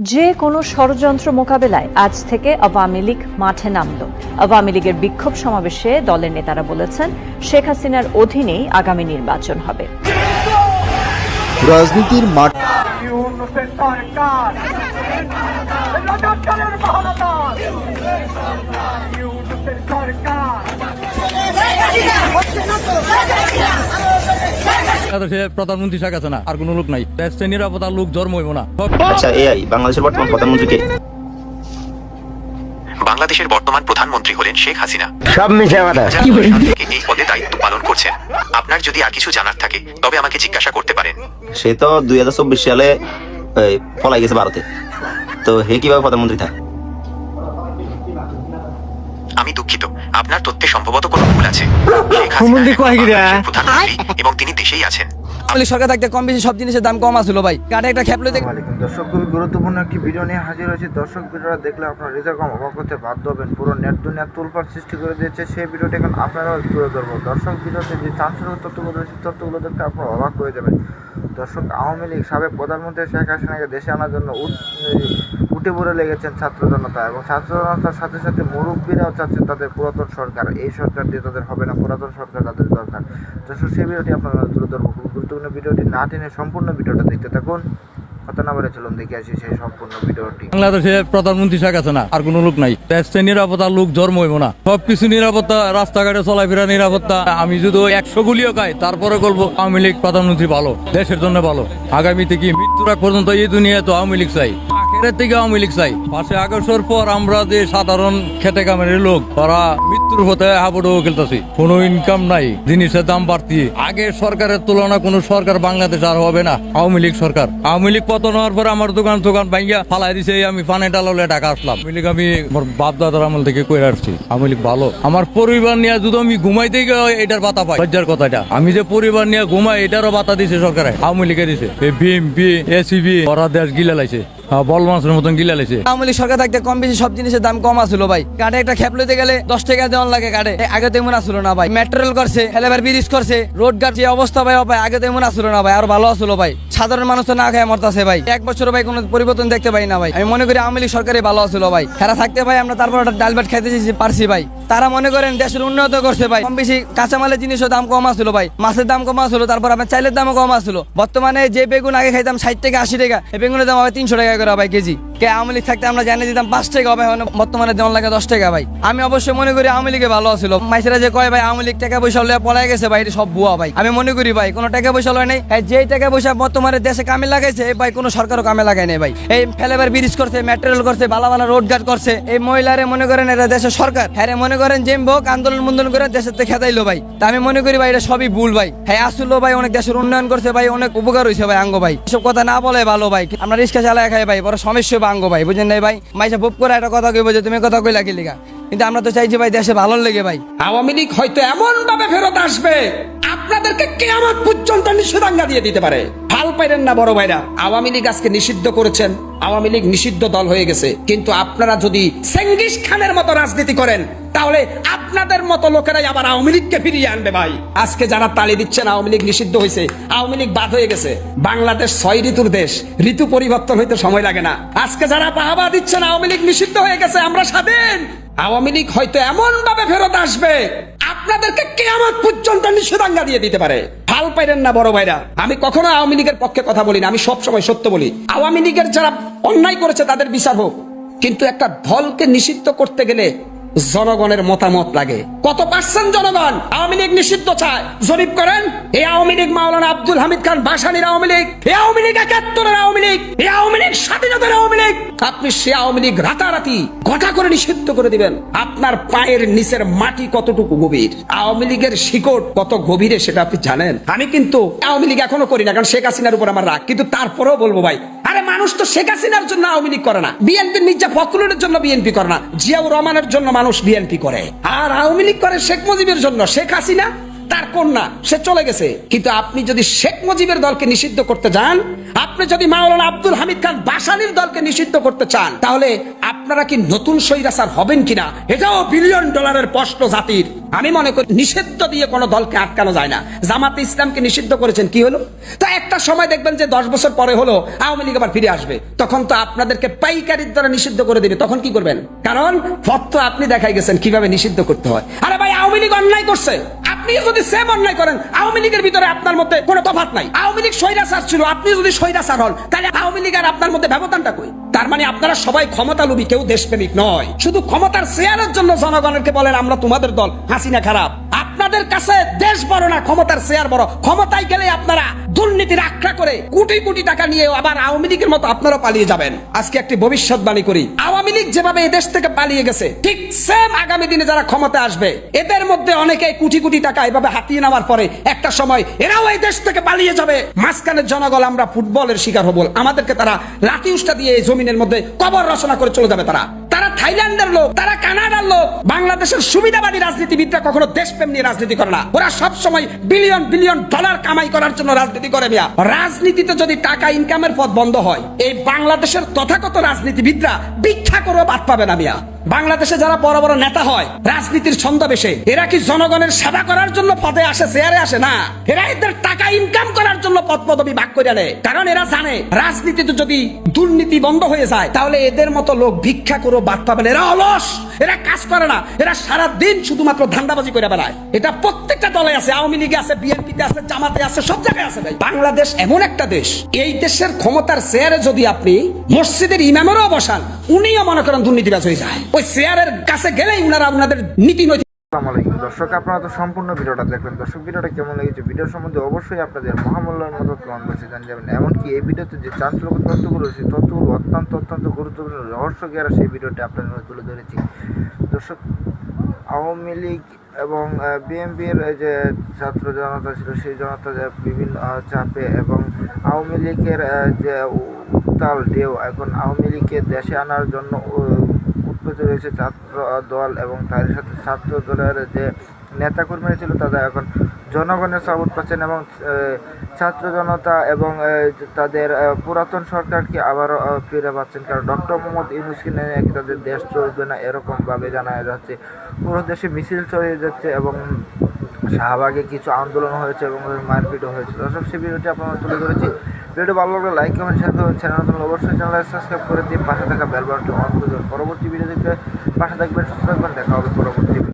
যে কোনো ষড়যন্ত্র মোকাবেলায় আজ থেকে আওয়ামী লীগ মাঠে নামল। আওয়ামী লীগের বিক্ষোভ সমাবেশে দলের নেতারা বলেছেন শেখ হাসিনার অধীনেই আগামী নির্বাচন হবে। রাজনীতির মাঠ সরকার। প্রধানমন্ত্রী শেখ হাসিনা আর কোনো লোক নাই। দেশে নিরাপত্তার লোক জন্ম হইব না। আচ্ছা এআই বাংলাদেশের বর্তমান প্রধানমন্ত্রী কে? বাংলাদেশের বর্তমান প্রধানমন্ত্রী হলেন শেখ হাসিনা। সব মিশে এই পদে দায়িত্ব পালন করছেন। আপনার যদি আর কিছু জানার থাকে তবে আমাকে জিজ্ঞাসা করতে পারেন। সে তো দুই হাজার চব্বিশ সালে পলাই গেছে ভারতে। তো হে কীভাবে প্রধানমন্ত্রী থাকে? আমি দুঃখিত। আপনার তথ্যে সম্ভবত কোনো ভুল আছে। শেখ হাসিনা এখন বাংলাদেশের প্রধানমন্ত্রী এবং তিনি দেশেই আছেন। সরকার থাকতে কম বেশি সব জিনিসের দাম কম আসলো ভাই। কাটে একটা দর্শক খুবই গুরুত্বপূর্ণ একটি ভিডিও নিয়ে হাজির হয়েছে। দর্শক ভিডিওটা দেখলে আপনারা অবাক হতে বাধ্য হবেন। পুরো নেট দুনিয়া তোলপাড় সৃষ্টি করে দিয়েছে। সেই ভিডিওটি এখন আপনারাও তুলে ধরবো। দর্শক ভিডিওতে যে চাঞ্চল্য তথ্যগুলো রয়েছে তথ্যগুলো দেখতে আপনারা অবাক হয়ে যাবেন। দর্শক আওয়ামী লীগ সাবেক প্রধানমন্ত্রী শেখ হাসিনাকে দেশে আনার জন্য উঠ- পড়ে লেগেছেন ছাত্র জনতা এবং ছাত্র জনতার সাথে সাথে মুরব্বীরাও চাচ্ছেন তাদের পুরাতন সরকার। এই সরকার দিয়ে তাদের হবে না, পুরাতন সরকার তাদের দরকার। দর্শক সেই ভিডিওটি আপনারা তুলে ধরবো। খুব গুরুত্বপূর্ণ ভিডিওটি না টেনে সম্পূর্ণ ভিডিওটা দেখতে থাকুন। লোক না। সবকিছু নিরাপত্তা, রাস্তাঘাটে চলাফেরা নিরাপত্তা। আমি যদি একশো গুলিও খাই, তারপরে বলব আওয়ামী লীগ প্রধানমন্ত্রী ভালো, দেশের জন্য ভালো। আগামীতে কি মৃত্যুর পর্যন্ত এই দুনিয়ায় তো আওয়ামী লীগ চাই? আখেরের থেকে আওয়ামী লীগ চাই। পাশে আগস্টর পর আমরা যে সাধারণ খেটে কামের লোক, তারা মৃত্যুর পথে হাবুডু খেলতেছি। কোনো ইনকাম নাই, জিনিসের দাম বাড়তি। আগে সরকারের তুলনা কোনো সরকার বাংলাদেশ আর হবে না, আওয়ামী লীগ সরকার। আওয়ামী লীগ পতন হওয়ার পরে আমার দোকান দোকান ভাঙ্গিয়া ফালাই দিছে আমি পানে ডাললে টাকা আসলাম। আওয়ামী লীগ আমি আমার বাপ দাদার আমল থেকে কইরা আসছি, আওয়ামী লীগ ভালো। আমার পরিবার নিয়ে যদি আমি ঘুমাইতে গিয়ে এটার বাতা পাই, লজ্জার কথা এটা আমি যে পরিবার নিয়ে ঘুমাই, এটারও বাতা দিছে সরকারে, আওয়ামী লীগে দিছে। বিএমপি এসিবি ওরা দেশ গিলা লাইছে। বল মাছের মতন গিলা লাইছে আওয়ামী সরকার থাকতে কম বেশি সব জিনিসের দাম কম আসলো ভাই। কাটে একটা খেপলেতে গেলে দশ টাকা দেওয়ান লাগে কাটে এ আগে তেমন আসলো না ভাই। মেট্রোল করছে হেলেবার ব্রিজ করছে, রোড গার্ড যে অবস্থা ভাই ভাই আগে তেমন আসলো না ভাই, আর ভালো ভাই। সাধারণ মানুষ তো না খায় মরতাছে ভাই। এক বছর ভাই পরিবর্তন দেখতে পাই না ভাই। আমি মনে করি সরকারই ভালো ভাই। খেলা থাকতে ভাই, আমরা তারপর একটা ডাল ভাত খাইতে পারছি ভাই। তারা মনে করেন দেশের উন্নত করছে ভাই। কম বেশি কাঁচামালের জিনিসের দাম কম আসলো ভাই। মাছের দাম কম আসলো তারপর আপনার চাইলের দামও কম আসলো বর্তমানে যে বেগুন আগে খাইতাম ষাট থেকে আশি টাকা, এই বেগুনের দাম হবে তিনশো টাকা করে ভাই কেজি। কে আওয়ামী লীগ থাকতে আমরা জানিয়ে দিতাম পাঁচ টাকা এখন বর্তমানে দেওয়ান লাগে দশ টাকা ভাই। আমি অবশ্যই মনে করি আওয়ামী লীগে ভালো ছিল মাইসেরা যে কয় ভাই, আওয়ামী লীগ টাকা পয়সা হলে পলাই গেছে ভাই, এটা সব ভুয়া ভাই। আমি মনে করি ভাই, কোনো টাকা পয়সা লয় নাই। যে টাকা পয়সা বর্তমানে দেশে কামে লাগাইছে ভাই কোনো সরকারও কামে লাগাই নাই ভাই। এই ফেলেবার ব্রিজ করছে মেট্রোল করছে ভালো ভালো রোড গার্ড করছে। এই মহিলারে মনে করেন এটা দেশের সরকার। হ্যাঁ মনে করেন যে হোক আন্দোলন মন্দোলন করে দেশের থেকে খেতাইলো ভাই। তা আমি মনে করি ভাই, এটা সবই ভুল ভাই। হ্যাঁ আসলো ভাই অনেক দেশের উন্নয়ন করছে ভাই, অনেক উপকার হয়েছে ভাই আঙ্গ ভাই। এসব কথা না বলে ভালো ভাই। আমরা রিক্সা চালায় খাই ভাই, বড় সমস্যা বাঙ্গ ভাই, বুঝেন নাই ভাই? মাইসা বুপ করে একটা কথা কই যে তুমি কথা কইলা কি লিগা? কিন্তু আমরা তো চাইছি ভাই দেশে ভালো লেগে ভাই। আওয়ামী লীগ হয়তো এমন ভাবে ফেরত আসবে, আপনাদেরকে কেয়ামত পর্যন্ত নিষেধাজ্ঞা দিয়ে দিতে পারে। ভালো পাইলেন না বড় ভাইরা। আওয়ামী লীগ আজকে নিষিদ্ধ করেছেন। আওয়ামী লীগ নিষিদ্ধ দল হয়ে গেছে। কিন্তু আপনারা যদি সেঙ্গিস খানের মতো রাজনীতি করেন, তাহলে আপনাদের মতো লোকেরাই আবার আওয়ামী লীগকে ফিরিয়ে আনবে ভাই। আজকে যারা তালি দিচ্ছেন, আওয়ামী লীগ নিষিদ্ধ হয়েছে আওয়ামী লীগ বাদ হয়ে গেছে। বাংলাদেশ ছয় ঋতুর দেশ, ঋতু পরিবর্তন হইতে সময় লাগে না। আজকে যারা বাহাবা দিচ্ছেন, আওয়ামী লীগ নিষিদ্ধ হয়ে গেছে, আমরা স্বাধীন। আওয়ামী লীগ হয়তো এমন ভাবে ফেরত আসবে, আপনাদেরকে কেয়ামত পর্যন্ত নিষেধাজ্ঞা দিয়ে দিতে পারে। ভালো পাইলেন না বড় ভাইরা? আমি কখনো আওয়ামী লীগের পক্ষে কথা বলি না আমি সবসময় সত্য বলি। আওয়ামী লীগের যারা অন্যায় করেছে, তাদের বিচার হোক। কিন্তু একটা দলকে নিষিদ্ধ করতে গেলে জনগণের মতামত লাগে। কত পার্সেন্ট জনগণ আওয়ামী লীগ নিষিদ্ধ চায়? জরিপ করেন এই আওয়ামী লীগ মাওলানা আব্দুল হামিদ খান বাসানির আওয়ামী লীগ এই আওয়ামী লীগ একাত্তরের আওয়ামী লীগ এই আওয়ামী লীগ স্বাধীনতার আওয়ামী লীগ। আপনি সে আওয়ামী লীগ রাতারাতি গোটা করে নিষিদ্ধ করে দিবেন। আপনার পায়ের নিচের মাটি কতটুকু গভীর? আওয়ামী লীগের শিকড় কত গভীরে সেটা আপনি জানেন? আমি কিন্তু আওয়ামী লীগ এখনও করি না, কারণ শেখ হাসিনার উপর আমার রাগ। কিন্তু তারপরেও বলব ভাই মানুষ তো শেখ হাসিনার জন্য আওয়ামী লীগ করে না। বিএনপির মির্জা ফখরুলের জন্য বিএনপি করে না। জিয়াউর রহমানের জন্য মানুষ বিএনপি করে। আর আওয়ামী লীগ করে শেখ মুজিবের জন্য। শেখ হাসিনা তার কন্যা, সে চলে গেছে। কিন্তু আপনি যদি শেখ মুজিবের দলকে নিষিদ্ধ করতে যান, আপনি যদি মাওলানা আব্দুল হামিদ খান বাসানির দলকে নিষিদ্ধ করতে চান, তাহলে আপনারা কি নতুন স্বৈরাচার হবেন কিনা? এটাও বিলিয়ন ডলারের প্রশ্ন জাতির। আমি মনে করি নিষিদ্ধ দিয়ে কোনো দলকে আটকানো যায় না। জামাতে ইসলামকে নিষিদ্ধ করেছেন, কি হলো? তা একটা সময় দেখবেন যে দশ বছর পরে হলো, আওয়ামী লীগ আবার ফিরে আসবে। তখন তো আপনাদেরকে পাইকারির দ্বারা নিষিদ্ধ করে দেবে। তখন কি করবেন? কারণ পথ আপনি দেখাই গেছেন কীভাবে নিষিদ্ধ করতে হয়। আরে ভাই, আওয়ামী লীগ অন্যায় করছে। আপনি যদি সেম অন্যায় করেন, আওয়ামী লীগের ভিতরে আপনার মধ্যে কোনো তফাত নাই। আওয়ামী লীগ স্বৈরাচার ছিল, আপনি যদি স্বৈরাচার হন, তাহলে আওয়ামী লীগ আর আপনার মধ্যে ব্যবধানটা কই? তার মানে আপনারা সবাই ক্ষমতা লোভী কেউ দেশপ্রেমিক নয়। শুধু ক্ষমতার শেয়ারের জন্য জনগণকে বলেন, আমরা তোমাদের দল, হাসিনা খারাপ। আপনাদের কাছে দেশ বড় না, ক্ষমতার শেয়ার বড়। ক্ষমতায় গেলে আপনারা দুর্নীতির আখ্যা করে কোটি কোটি টাকা নিয়ে আবার আওয়ামী লীগের মতো আপনারাও পালিয়ে যাবেন। আজকে একটি ভবিষ্যৎবাণী করি। আওয়ামী লীগ যেভাবে এদেশ থেকে পালিয়ে গেছে, ঠিক সেম আগামী দিনে যারা ক্ষমতা আসবে, এদের মধ্যে অনেকে কোটি কোটি টাকা এভাবে হাতিয়ে নেওয়ার পরে একটা সময় এরাও এই দেশ থেকে পালিয়ে যাবে। মাঝখানে জনগণ আমরা ফুটবলের শিকার হব। আমাদেরকে তারা লাঠি উষ্টা দিয়ে এই জমিনের মধ্যে কবর রচনা করে চলে যাবে তারা। থাইল্যান্ডের লোক, তারা কানাডার লোক। বাংলাদেশের সুবিধাবাদী রাজনীতিবিদরা কখনো দেশপ্রেম নিয়ে রাজনীতি করে না। ওরা সব সময় বিলিয়ন বিলিয়ন ডলার কামাই করার জন্য রাজনীতি করে মিয়া। রাজনীতিতে যদি টাকা ইনকামের পথ বন্ধ হয়, এই বাংলাদেশের তথাগত রাজনীতিবিদরা ভিক্ষা করেও বাদ পাবে না মিয়া। বাংলাদেশে যারা বড় বড় নেতা হয়, রাজনীতির ছন্দবেশে এরা কি জনগণের সেবা করার জন্য পদে আসে, চেয়ারে আসে না? এরা এদের টাকা ইনকাম জন্য পদ ভাগ করে নেয় কারণ এরা জানে, রাজনীতিতে যদি দুর্নীতি বন্ধ হয়ে যায়, তাহলে এদের মতো লোক ভিক্ষা করেও বাদ পাবে এরা অলস, এরা কাজ করে না, এরা সারা দিন শুধুমাত্র ধান্দাবাজি করে বেড়ায়। এটা প্রত্যেকটা দলে আছে, আওয়ামী লীগে আছে, বিএনপিতে আছে, জামাতে আছে, সব জায়গায় আছে ভাই। বাংলাদেশ এমন একটা দেশ, এই দেশের ক্ষমতার চেয়ারে যদি আপনি মসজিদের ইমামেরও বসান, উনিও মনে করেন দুর্নীতিবাজ হয়ে যায়। ওই চেয়ারের কাছে গেলেই উনারা উনাদের নীতি নৈতিক দর্শক, আপনারা তো সম্পূর্ণ ভিডিওটা দেখবেন দর্শক, ভিডিওটা কেমন লেগেছে? ভিডিও সম্বন্ধে অবশ্যই আপনাদের মহামূল্যের মতো কমেন্ট বক্সে জানিয়ে যাবেন। এমনকি এই ভিডিওতে যে চাঞ্চল্যকর তথ্যগুলো, সেই তথ্যগুলো অত্যন্ত অত্যন্ত গুরুত্বপূর্ণ রহস্য গেরা সেই ভিডিওটি আপনাদের তুলে ধরেছি। দর্শক, আওয়ামী লীগ এবং বিএনপির যে ছাত্র জনতা ছিল, সেই জনতা বিভিন্ন চাপে এবং আওয়ামী লীগের যে উত্তাল ঢেউ, এখন আওয়ামী লীগকে দেশে আনার জন্য উ- রয়েছে ছাত্র দল এবং তার সাথে ছাত্র দলের যে নেতাকর্মীরা ছিল তারা এখন জনগণের সাপোর্ট পাচ্ছেন এবং ছাত্র জনতা এবং তাদের পুরাতন সরকারকে আবারও ফিরে পাচ্ছেন। কারণ ডক্টর মোহাম্মদ ইউনুসকে নিয়ে নাকি তাদের দেশ চলবে না এরকমভাবে জানা যাচ্ছে। পুরো দেশে মিছিল ছড়িয়ে যাচ্ছে এবং শাহবাগে কিছু আন্দোলন হয়েছে এবং মারপিটও হয়েছে। দর্শক সেই ভিডিওটি আপনারা তুলে ধরেছি। ভিডিও ভালো লাগলে লাইক কমেন্ট শেয়ার করবেন চ্যানেল নতুন অবশ্যই চ্যানেল সাবস্ক্রাইব করে দিয়ে পাশে থাকা বেল বাটনটি অন করে দেবেন পরবর্তী ভিডিও দেখতে পাশে থাকবেন, সুস্থ থাকবেন, দেখা হবে পরবর্তী